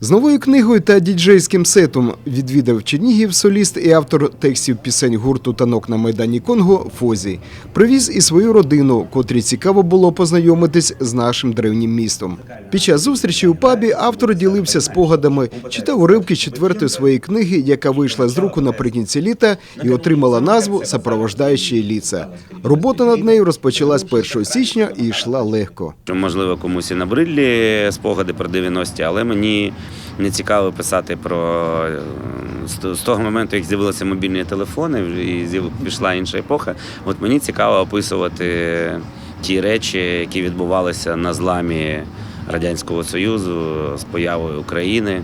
З новою книгою та діджейським сетом відвідав Чернігів соліст і автор текстів пісень гурту танок на майдані Конго Фозі. Привіз і свою родину, котрій цікаво було познайомитись з нашим древнім містом. Під час зустрічі у пабі автор ділився спогадами, читав уривки четвертої своєї книги, яка вийшла з друку наприкінці літа і отримала назву Сопровождаючі ліца. Робота над нею розпочалась 1 січня і йшла легко. Можливо, комусь і набридлі спогади про 90-ті, але мені не цікаво писати про е, з того моменту, як з'явилися мобільні телефони і пішла інша епоха. От мені цікаво описувати ті речі, які відбувалися на зламі Радянського Союзу з появою України.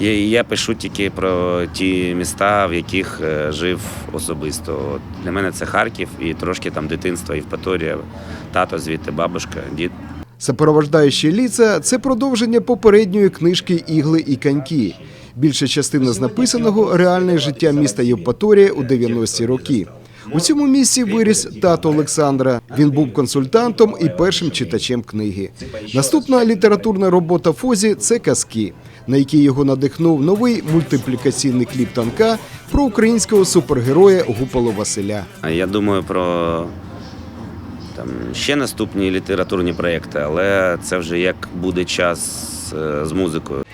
Я, я пишу тільки про ті міста, в яких е, жив особисто. От для мене це Харків і трошки там дитинства, Євпаторія, тато звідти, бабушка, дід. Сопровождаючі ліца це продовження попередньої книжки Ігли і коньки. Більша частина з написаного реальне життя міста Євпаторія у 90-ті роки. У цьому місці виріс тато Олександра. Він був консультантом і першим читачем книги. Наступна літературна робота Фозі це казки, на які його надихнув новий мультиплікаційний кліп танка про українського супергероя Гуполо Василя. Я думаю про там, ще наступні літературні проєкти, але це вже як буде час е, з музикою.